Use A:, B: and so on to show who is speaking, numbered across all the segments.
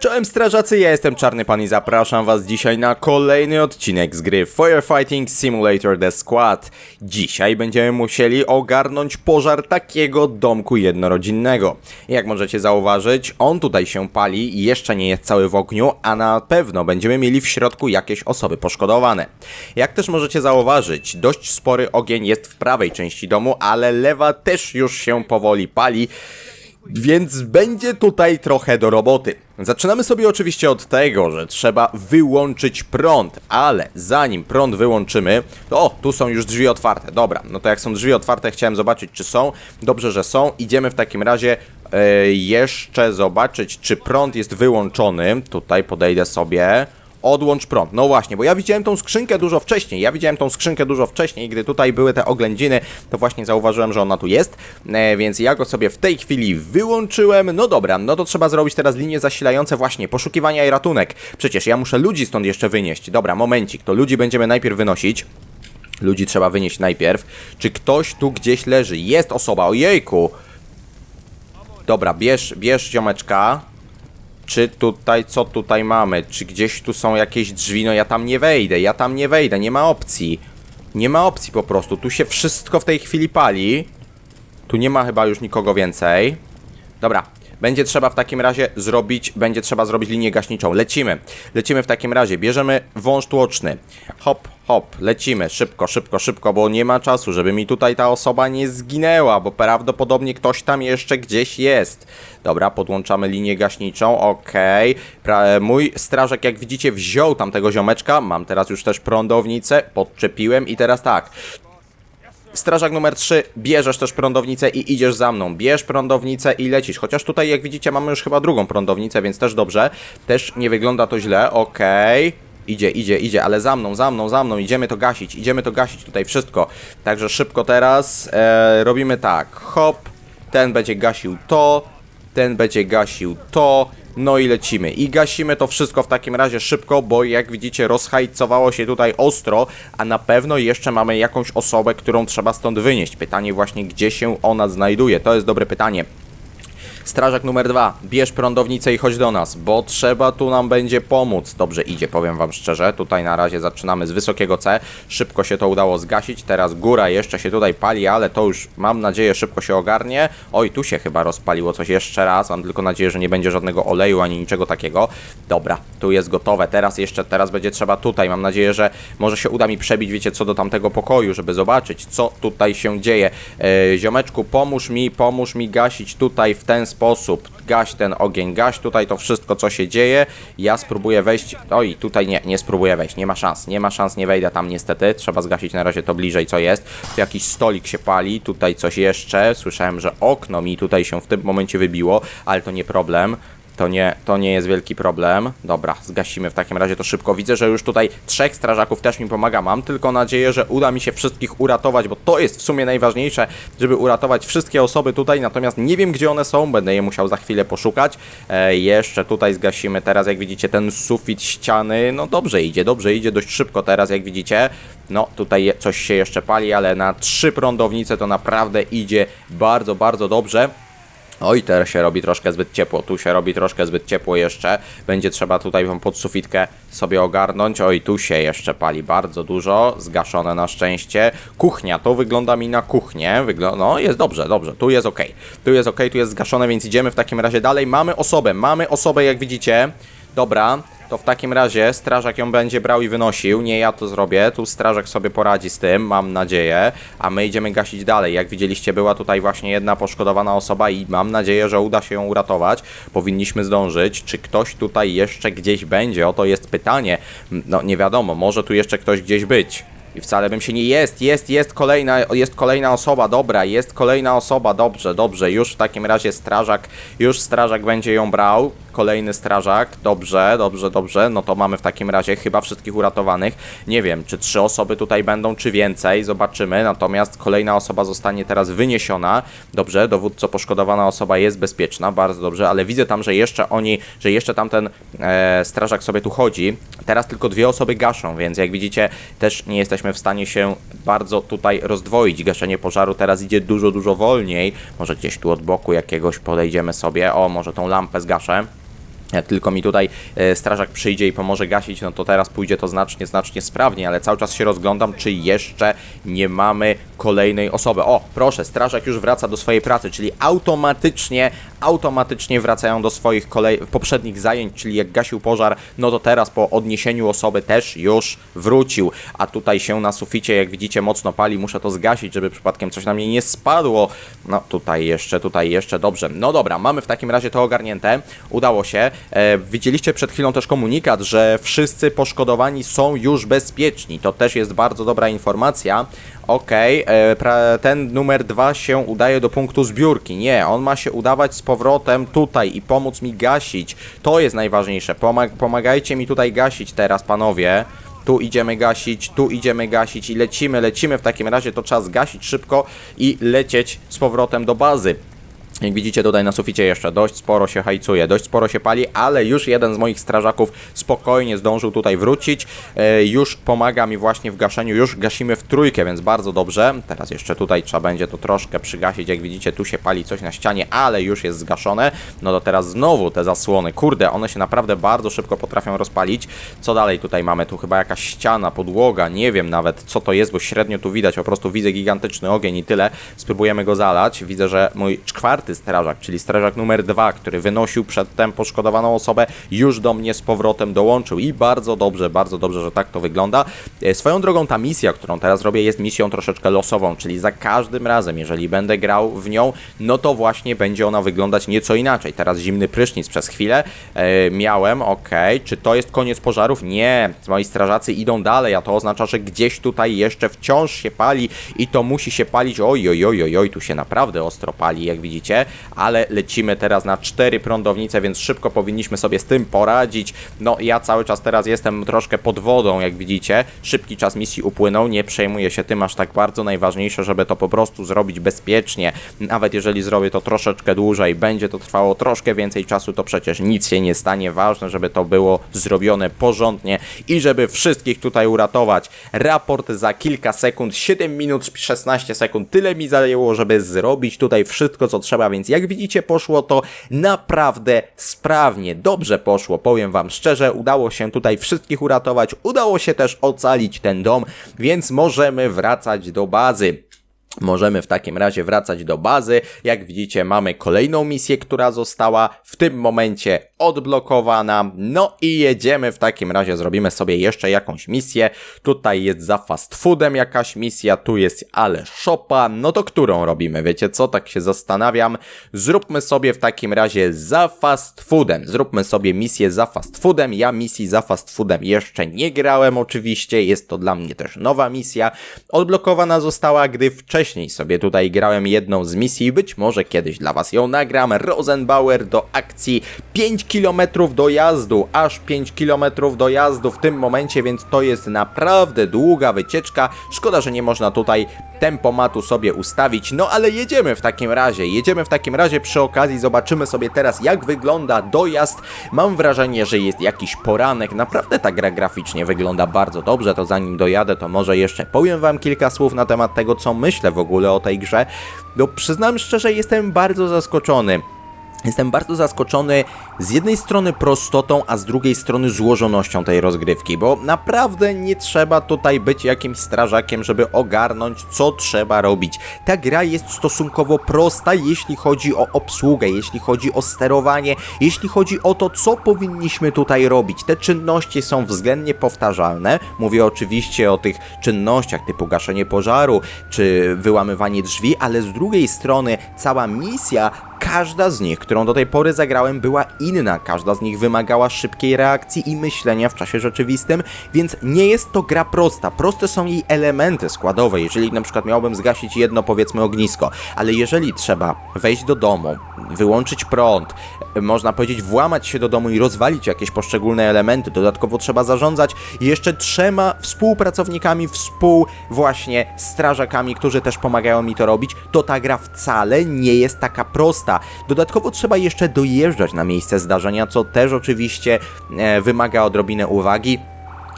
A: Czołem strażacy, ja jestem Czarny Pan i zapraszam was dzisiaj na kolejny odcinek z gry Firefighting Simulator The Squad. Dzisiaj będziemy musieli ogarnąć pożar takiego domku jednorodzinnego. Jak możecie zauważyć, on tutaj się pali i jeszcze nie jest cały w ogniu, a na pewno będziemy mieli w środku jakieś osoby poszkodowane. Jak też możecie zauważyć, dość spory ogień jest w prawej części domu, ale lewa też już się powoli pali. Więc będzie tutaj trochę do roboty. Zaczynamy sobie oczywiście od tego, że trzeba wyłączyć prąd, ale zanim prąd wyłączymy, to o, tu są już drzwi otwarte. Dobra, no to jak są drzwi otwarte, chciałem zobaczyć, czy są. Dobrze, że są. Idziemy w takim razie e, jeszcze zobaczyć, czy prąd jest wyłączony. Tutaj podejdę sobie. Odłącz prąd. No właśnie, bo ja widziałem tą skrzynkę dużo wcześniej. Ja widziałem tą skrzynkę dużo wcześniej, gdy tutaj były te oględziny, to właśnie zauważyłem, że ona tu jest. E, więc ja go sobie w tej chwili wyłączyłem. No dobra, no to trzeba zrobić teraz linie zasilające właśnie, poszukiwania i ratunek. Przecież ja muszę ludzi stąd jeszcze wynieść. Dobra, momencik, to ludzi będziemy najpierw wynosić. Ludzi trzeba wynieść najpierw. Czy ktoś tu gdzieś leży? Jest osoba, ojejku! Dobra, bierz, bierz ziomeczka. Czy tutaj, co tutaj mamy? Czy gdzieś tu są jakieś drzwi? No ja tam nie wejdę, ja tam nie wejdę, nie ma opcji. Nie ma opcji po prostu, tu się wszystko w tej chwili pali. Tu nie ma chyba już nikogo więcej. Dobra, będzie trzeba w takim razie zrobić, będzie trzeba zrobić linię gaśniczą. Lecimy, lecimy w takim razie, bierzemy wąż tłoczny. Hop, hop, lecimy, szybko, szybko, szybko, bo nie ma czasu, żeby mi tutaj ta osoba nie zginęła, bo prawdopodobnie ktoś tam jeszcze gdzieś jest. Dobra, podłączamy linię gaśniczą, okej. Pra- Mój strażak, jak widzicie, wziął tamtego ziomeczka, mam teraz już też prądownicę, podczepiłem i teraz tak, Strażak numer 3, bierzesz też prądownicę i idziesz za mną. Bierz prądownicę i lecisz. Chociaż tutaj, jak widzicie, mamy już chyba drugą prądownicę, więc też dobrze. Też nie wygląda to źle, okej. Idzie, idzie, idzie, ale za mną, za mną, za mną. Idziemy to gasić, idziemy to gasić tutaj wszystko. Także szybko teraz e, robimy tak. Hop, ten będzie gasił to, ten będzie gasił to. No i lecimy. I gasimy to wszystko w takim razie szybko, bo jak widzicie rozhajcowało się tutaj ostro, a na pewno jeszcze mamy jakąś osobę, którą trzeba stąd wynieść. Pytanie właśnie, gdzie się ona znajduje? To jest dobre pytanie. Strażak numer dwa, bierz prądownicę i chodź do nas, bo trzeba tu nam będzie pomóc. Dobrze idzie, powiem wam szczerze. Tutaj na razie zaczynamy z wysokiego C. Szybko się to udało zgasić. Teraz góra jeszcze się tutaj pali, ale to już mam nadzieję szybko się ogarnie. Oj, tu się chyba rozpaliło coś jeszcze raz. Mam tylko nadzieję, że nie będzie żadnego oleju ani niczego takiego. Dobra, tu jest gotowe. Teraz jeszcze, teraz będzie trzeba tutaj. Mam nadzieję, że może się uda mi przebić, wiecie co, do tamtego pokoju, żeby zobaczyć, co tutaj się dzieje. E, ziomeczku, pomóż mi, pomóż mi gasić tutaj w ten sposób. Gaś ten ogień, gaś tutaj to wszystko, co się dzieje. Ja spróbuję wejść. Oj, tutaj nie, nie spróbuję wejść. Nie ma szans, nie ma szans, nie wejdę tam niestety. Trzeba zgasić na razie to bliżej, co jest. Tu jakiś stolik się pali, tutaj coś jeszcze. Słyszałem, że okno mi tutaj się w tym momencie wybiło, ale to nie problem. To nie, to nie jest wielki problem. Dobra, zgasimy w takim razie to szybko. Widzę, że już tutaj trzech strażaków też mi pomaga. Mam tylko nadzieję, że uda mi się wszystkich uratować, bo to jest w sumie najważniejsze, żeby uratować wszystkie osoby tutaj. Natomiast nie wiem, gdzie one są. Będę je musiał za chwilę poszukać. E, jeszcze tutaj zgasimy teraz, jak widzicie, ten sufit ściany. No dobrze idzie, dobrze idzie dość szybko teraz, jak widzicie. No tutaj coś się jeszcze pali, ale na trzy prądownice to naprawdę idzie bardzo, bardzo dobrze. Oj, teraz się robi troszkę zbyt ciepło, tu się robi troszkę zbyt ciepło jeszcze. Będzie trzeba tutaj tą podsufitkę sobie ogarnąć. Oj, tu się jeszcze pali bardzo dużo, zgaszone na szczęście. Kuchnia, to wygląda mi na kuchnię. Wygl no, jest dobrze, dobrze, tu jest ok. Tu jest ok, tu jest zgaszone, więc idziemy w takim razie dalej. Mamy osobę, mamy osobę, jak widzicie. Dobra, to w takim razie strażak ją będzie brał i wynosił. Nie ja to zrobię. Tu strażak sobie poradzi z tym, mam nadzieję. A my idziemy gasić dalej. Jak widzieliście, była tutaj właśnie jedna poszkodowana osoba i mam nadzieję, że uda się ją uratować. Powinniśmy zdążyć. Czy ktoś tutaj jeszcze gdzieś będzie? Oto jest pytanie. No nie wiadomo, może tu jeszcze ktoś gdzieś być. I wcale bym się nie jest, jest, jest kolejna, jest kolejna osoba, dobra, jest kolejna osoba, dobrze, dobrze, już w takim razie strażak, już strażak będzie ją brał, kolejny strażak, dobrze, dobrze, dobrze, no to mamy w takim razie chyba wszystkich uratowanych, nie wiem, czy trzy osoby tutaj będą, czy więcej, zobaczymy, natomiast kolejna osoba zostanie teraz wyniesiona, dobrze, dowódco poszkodowana osoba jest bezpieczna, bardzo dobrze, ale widzę tam, że jeszcze oni, że jeszcze tamten e, strażak sobie tu chodzi, teraz tylko dwie osoby gaszą, więc jak widzicie, też nie jesteśmy w stanie się bardzo tutaj rozdwoić, gaszenie pożaru teraz idzie dużo, dużo wolniej, może gdzieś tu od boku jakiegoś podejdziemy sobie, o, może tą lampę zgaszę, Jak tylko mi tutaj e, strażak przyjdzie i pomoże gasić, no to teraz pójdzie to znacznie, znacznie sprawniej, ale cały czas się rozglądam, czy jeszcze nie mamy kolejnej osoby. O, proszę, strażak już wraca do swojej pracy, czyli automatycznie, automatycznie wracają do swoich kolej poprzednich zajęć, czyli jak gasił pożar, no to teraz po odniesieniu osoby też już wrócił, a tutaj się na suficie, jak widzicie, mocno pali, muszę to zgasić, żeby przypadkiem coś na mnie nie spadło. No tutaj jeszcze, tutaj jeszcze, dobrze. No dobra, mamy w takim razie to ogarnięte, udało się. E, widzieliście przed chwilą też komunikat, że wszyscy poszkodowani są już bezpieczni, to też jest bardzo dobra informacja. Okej, e, pra- ten numer dwa się udaje do punktu zbiórki. Nie, on ma się udawać z powrotem tutaj i pomóc mi gasić. To jest najważniejsze. Pomag- pomagajcie mi tutaj gasić teraz, panowie. Tu idziemy gasić, tu idziemy gasić i lecimy, lecimy w takim razie, to trzeba zgasić szybko i lecieć z powrotem do bazy. Jak widzicie tutaj na suficie jeszcze dość sporo się hajcuje, dość sporo się pali, ale już jeden z moich strażaków spokojnie zdążył tutaj wrócić, e, już pomaga mi właśnie w gaszeniu, już gasimy w trójkę, więc bardzo dobrze. Teraz jeszcze tutaj trzeba będzie to troszkę przygasić, jak widzicie tu się pali coś na ścianie, ale już jest zgaszone. No to teraz znowu te zasłony, kurde, one się naprawdę bardzo szybko potrafią rozpalić. Co dalej tutaj mamy? Tu chyba jakaś ściana, podłoga, nie wiem nawet co to jest, bo średnio tu widać, po prostu widzę gigantyczny ogień i tyle. Spróbujemy go zalać. Widzę, że mój czwarty strażak, czyli strażak numer dwa, który wynosił przedtem poszkodowaną osobę, już do mnie z powrotem dołączył i bardzo dobrze, bardzo dobrze, że tak to wygląda. E, Swoją drogą ta misja, którą teraz robię, jest misją troszeczkę losową, czyli za każdym razem, jeżeli będę grał w nią, no to właśnie będzie ona wyglądać nieco inaczej. Teraz zimny prysznic przez chwilę e, miałem, ok, czy to jest koniec pożarów? Nie, moi strażacy idą dalej, a to oznacza, że gdzieś tutaj jeszcze wciąż się pali i to musi się palić, oj, oj, oj, oj, oj tu się naprawdę ostro pali, jak widzicie, ale lecimy teraz na cztery prądownice, więc szybko powinniśmy sobie z tym poradzić. No, ja cały czas teraz jestem troszkę pod wodą, jak widzicie. Szybki czas misji upłynął, nie przejmuję się tym aż tak bardzo. Najważniejsze, żeby to po prostu zrobić bezpiecznie. Nawet jeżeli zrobię to troszeczkę dłużej, będzie to trwało troszkę więcej czasu, to przecież nic się nie stanie. Ważne, żeby to było zrobione porządnie i żeby wszystkich tutaj uratować. Raport za kilka sekund, 7 minut 16 sekund. Tyle mi zajęło, żeby zrobić tutaj wszystko, co trzeba, więc jak widzicie, poszło to naprawdę sprawnie. Dobrze poszło, powiem wam szczerze. Udało się tutaj wszystkich uratować. Udało się też ocalić ten dom, więc możemy wracać do bazy. Możemy w takim razie wracać do bazy. Jak widzicie, mamy kolejną misję, która została w tym momencie odblokowana. No i jedziemy w takim razie, zrobimy sobie jeszcze jakąś misję. Tutaj jest za fast foodem jakaś misja, tu jest ale shopa. No to którą robimy? Wiecie co? Tak się zastanawiam. Zróbmy sobie w takim razie za fast foodem. Zróbmy sobie misję za fast foodem. Ja misji za fast foodem jeszcze nie grałem oczywiście. Jest to dla mnie też nowa misja. Odblokowana została, gdy wcześniej sobie tutaj grałem jedną z misji. Być może kiedyś dla was ją nagram. Rosenbauer do akcji 5 km dojazdu, aż 5 km dojazdu w tym momencie, więc to jest naprawdę długa wycieczka. Szkoda, że nie można tutaj tempomatu sobie ustawić, no ale jedziemy w takim razie. Jedziemy w takim razie przy okazji, zobaczymy sobie teraz jak wygląda dojazd. Mam wrażenie, że jest jakiś poranek, naprawdę ta gra graficznie wygląda bardzo dobrze, to zanim dojadę, to może jeszcze powiem wam kilka słów na temat tego, co myślę w ogóle o tej grze. No przyznam szczerze, jestem bardzo zaskoczony. Jestem bardzo zaskoczony z jednej strony prostotą, a z drugiej strony złożonością tej rozgrywki, bo naprawdę nie trzeba tutaj być jakimś strażakiem, żeby ogarnąć, co trzeba robić. Ta gra jest stosunkowo prosta, jeśli chodzi o obsługę, jeśli chodzi o sterowanie, jeśli chodzi o to, co powinniśmy tutaj robić. Te czynności są względnie powtarzalne. Mówię oczywiście o tych czynnościach typu gaszenie pożaru czy wyłamywanie drzwi, ale z drugiej strony cała misja każda z nich, którą do tej pory zagrałem, była inna. Każda z nich wymagała szybkiej reakcji i myślenia w czasie rzeczywistym, więc nie jest to gra prosta. Proste są jej elementy składowe. Jeżeli na przykład miałbym zgasić jedno, powiedzmy, ognisko, ale jeżeli trzeba wejść do domu, wyłączyć prąd, można powiedzieć, włamać się do domu i rozwalić jakieś poszczególne elementy, dodatkowo trzeba zarządzać jeszcze trzema współpracownikami, współ właśnie strażakami, którzy też pomagają mi to robić, to ta gra wcale nie jest taka prosta. Dodatkowo trzeba jeszcze dojeżdżać na miejsce zdarzenia, co też oczywiście e, wymaga odrobinę uwagi.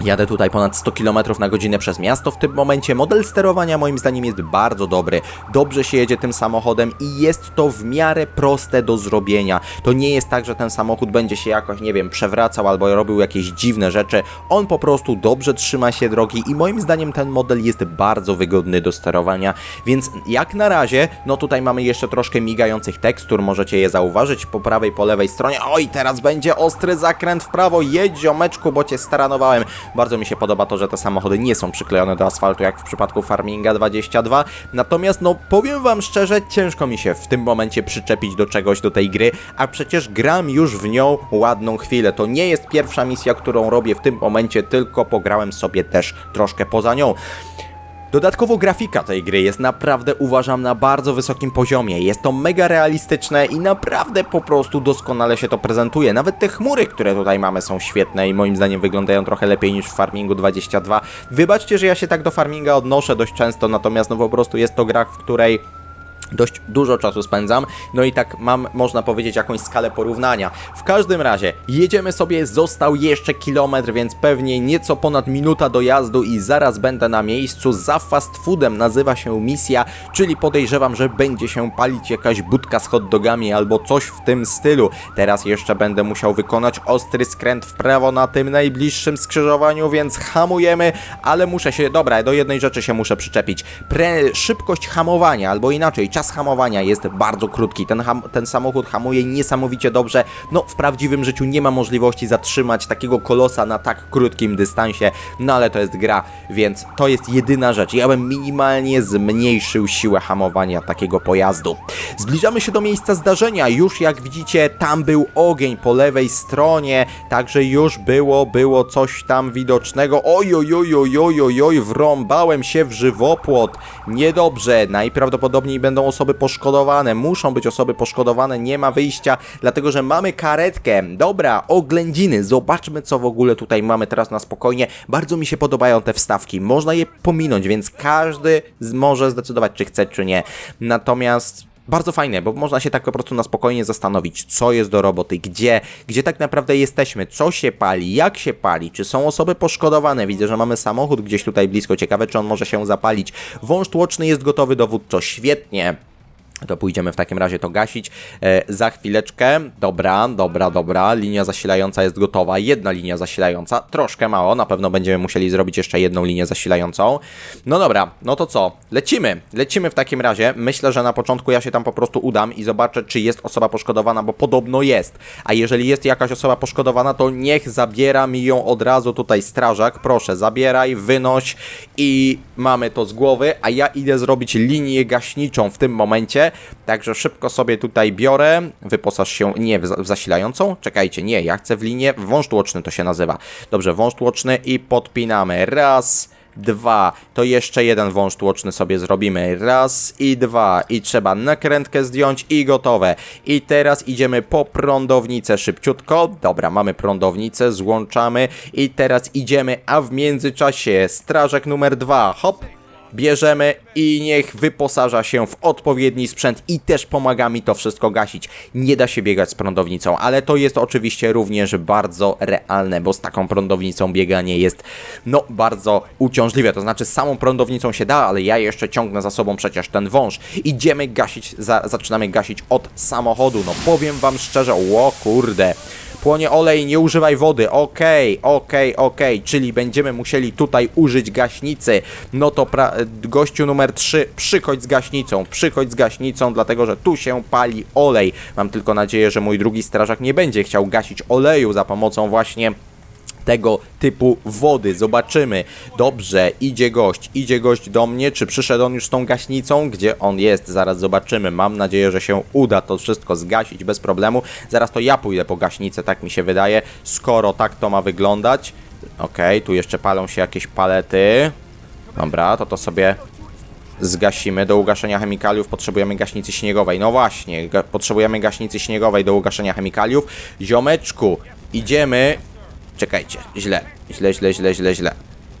A: Jadę tutaj ponad 100 km na godzinę przez miasto w tym momencie. Model sterowania moim zdaniem jest bardzo dobry. Dobrze się jedzie tym samochodem i jest to w miarę proste do zrobienia. To nie jest tak, że ten samochód będzie się jakoś, nie wiem, przewracał albo robił jakieś dziwne rzeczy. On po prostu dobrze trzyma się drogi i moim zdaniem ten model jest bardzo wygodny do sterowania. Więc jak na razie, no tutaj mamy jeszcze troszkę migających tekstur, możecie je zauważyć po prawej, po lewej stronie. Oj, teraz będzie ostry zakręt w prawo. Jedź ziomeczku, bo cię staranowałem. Bardzo mi się podoba to, że te samochody nie są przyklejone do asfaltu, jak w przypadku Farminga 22. Natomiast, no, powiem wam szczerze, ciężko mi się w tym momencie przyczepić do czegoś, do tej gry, a przecież gram już w nią ładną chwilę. To nie jest pierwsza misja, którą robię w tym momencie, tylko pograłem sobie też troszkę poza nią. Dodatkowo grafika tej gry jest naprawdę uważam na bardzo wysokim poziomie. Jest to mega realistyczne i naprawdę po prostu doskonale się to prezentuje. Nawet te chmury, które tutaj mamy są świetne i moim zdaniem wyglądają trochę lepiej niż w Farmingu 22. Wybaczcie, że ja się tak do Farminga odnoszę dość często, natomiast no po prostu jest to gra, w której dość dużo czasu spędzam, no i tak mam, można powiedzieć, jakąś skalę porównania. W każdym razie, jedziemy sobie, został jeszcze kilometr, więc pewnie nieco ponad minuta dojazdu i zaraz będę na miejscu. Za fast foodem nazywa się misja, czyli podejrzewam, że będzie się palić jakaś budka z hot dogami albo coś w tym stylu. Teraz jeszcze będę musiał wykonać ostry skręt w prawo na tym najbliższym skrzyżowaniu, więc hamujemy, ale muszę się, dobra, do jednej rzeczy się muszę przyczepić. Pre, szybkość hamowania, albo inaczej, czas hamowania jest bardzo krótki. Ten, ham, ten samochód hamuje niesamowicie dobrze. No, w prawdziwym życiu nie ma możliwości zatrzymać takiego kolosa na tak krótkim dystansie, no ale to jest gra, więc to jest jedyna rzecz. Ja bym minimalnie zmniejszył siłę hamowania takiego pojazdu. Zbliżamy się do miejsca zdarzenia. Już jak widzicie, tam był ogień po lewej stronie, także już było, było coś tam widocznego. Oj, oj, oj, oj, oj, oj, oj, wrąbałem się w żywopłot. Niedobrze, najprawdopodobniej będą osoby poszkodowane, muszą być osoby poszkodowane, nie ma wyjścia, dlatego że mamy karetkę. Dobra, oględziny, zobaczmy co w ogóle tutaj mamy teraz na spokojnie. Bardzo mi się podobają te wstawki, można je pominąć, więc każdy może zdecydować, czy chce, czy nie. Natomiast bardzo fajne, bo można się tak po prostu na spokojnie zastanowić, co jest do roboty, gdzie, gdzie tak naprawdę jesteśmy, co się pali, jak się pali, czy są osoby poszkodowane. Widzę, że mamy samochód gdzieś tutaj blisko, ciekawe czy on może się zapalić. Wąż tłoczny jest gotowy, dowódco, świetnie. To pójdziemy w takim razie to gasić. E, za chwileczkę. Dobra, dobra, dobra. Linia zasilająca jest gotowa. Jedna linia zasilająca. Troszkę mało. Na pewno będziemy musieli zrobić jeszcze jedną linię zasilającą. No dobra, no to co? Lecimy. Lecimy w takim razie. Myślę, że na początku ja się tam po prostu udam i zobaczę, czy jest osoba poszkodowana, bo podobno jest. A jeżeli jest jakaś osoba poszkodowana, to niech zabiera mi ją od razu tutaj strażak. Proszę, zabieraj, wynoś i mamy to z głowy, a ja idę zrobić linię gaśniczą w tym momencie. Także szybko sobie tutaj biorę, wyposaż się nie w, za- w zasilającą. Czekajcie, nie, ja chcę w linię, wąż tłoczny to się nazywa. Dobrze, wąż tłoczny i podpinamy. Raz, dwa, to jeszcze jeden wąż tłoczny sobie zrobimy. Raz i dwa i trzeba nakrętkę zdjąć i gotowe. I teraz idziemy po prądownicę szybciutko. Dobra, mamy prądownicę, złączamy i teraz idziemy, a w międzyczasie strażak numer dwa, hop, bierzemy i niech wyposaża się w odpowiedni sprzęt i też pomaga mi to wszystko gasić. Nie da się biegać z prądownicą, ale to jest oczywiście również bardzo realne, bo z taką prądownicą bieganie jest no bardzo uciążliwe. To znaczy z samą prądownicą się da, ale ja jeszcze ciągnę za sobą przecież ten wąż. Idziemy gasić, za, zaczynamy gasić od samochodu. No powiem wam szczerze, o kurde. Płonie olej, nie używaj wody. Okej, okej, okej. Czyli będziemy musieli tutaj użyć gaśnicy. No to pra- gościu numer 3, przychodź z gaśnicą. Przychodź z gaśnicą, dlatego że tu się pali olej. Mam tylko nadzieję, że mój drugi strażak nie będzie chciał gasić oleju za pomocą właśnie tego typu wody. Zobaczymy. Dobrze, idzie gość. Idzie gość do mnie. Czy przyszedł on już z tą gaśnicą? Gdzie on jest? Zaraz zobaczymy. Mam nadzieję, że się uda to wszystko zgasić bez problemu. Zaraz to ja pójdę po gaśnicę, tak mi się wydaje. Skoro tak to ma wyglądać. Okej, tu jeszcze palą się jakieś palety. Dobra, to to sobie zgasimy. Do ugaszenia chemikaliów potrzebujemy gaśnicy śniegowej. No właśnie, ga potrzebujemy gaśnicy śniegowej do ugaszenia chemikaliów. Ziomeczku, idziemy. Czekajcie, źle, źle, źle, źle, źle, źle.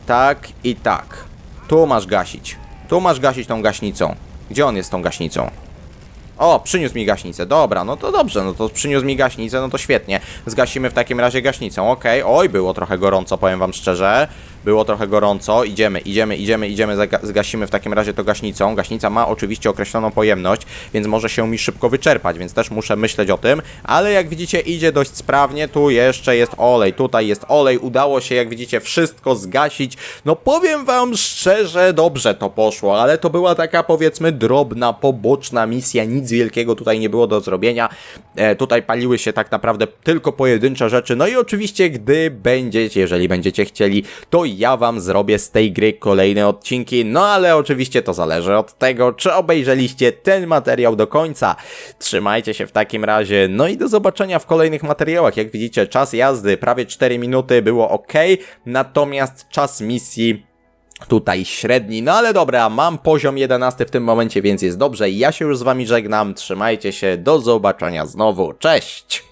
A: Tak i tak. Tu masz gasić. Tu masz gasić tą gaśnicą. Gdzie on jest tą gaśnicą? O, przyniósł mi gaśnicę, dobra, no to dobrze, no to przyniósł mi gaśnicę, no to świetnie. Zgasimy w takim razie gaśnicą, okej. Oj, było trochę gorąco, powiem wam szczerze. Było trochę gorąco, idziemy, idziemy, idziemy, idziemy, zgasimy w takim razie to gaśnicą. Gaśnica ma oczywiście określoną pojemność, więc może się mi szybko wyczerpać, więc też muszę myśleć o tym, ale jak widzicie idzie dość sprawnie, tu jeszcze jest olej, tutaj jest olej, udało się jak widzicie wszystko zgasić. No powiem wam szczerze, dobrze to poszło, ale to była taka powiedzmy drobna, poboczna misja, nic wielkiego tutaj nie było do zrobienia. E, tutaj paliły się tak naprawdę tylko pojedyncze rzeczy, no i oczywiście gdy będziecie, jeżeli będziecie chcieli, to ja wam zrobię z tej gry kolejne odcinki, no ale oczywiście to zależy od tego, czy obejrzeliście ten materiał do końca. Trzymajcie się w takim razie, no i do zobaczenia w kolejnych materiałach. Jak widzicie, czas jazdy prawie 4 minuty było ok, natomiast czas misji tutaj średni, no ale dobra, mam poziom 11 w tym momencie, więc jest dobrze. Ja się już z wami żegnam, trzymajcie się, do zobaczenia znowu, cześć!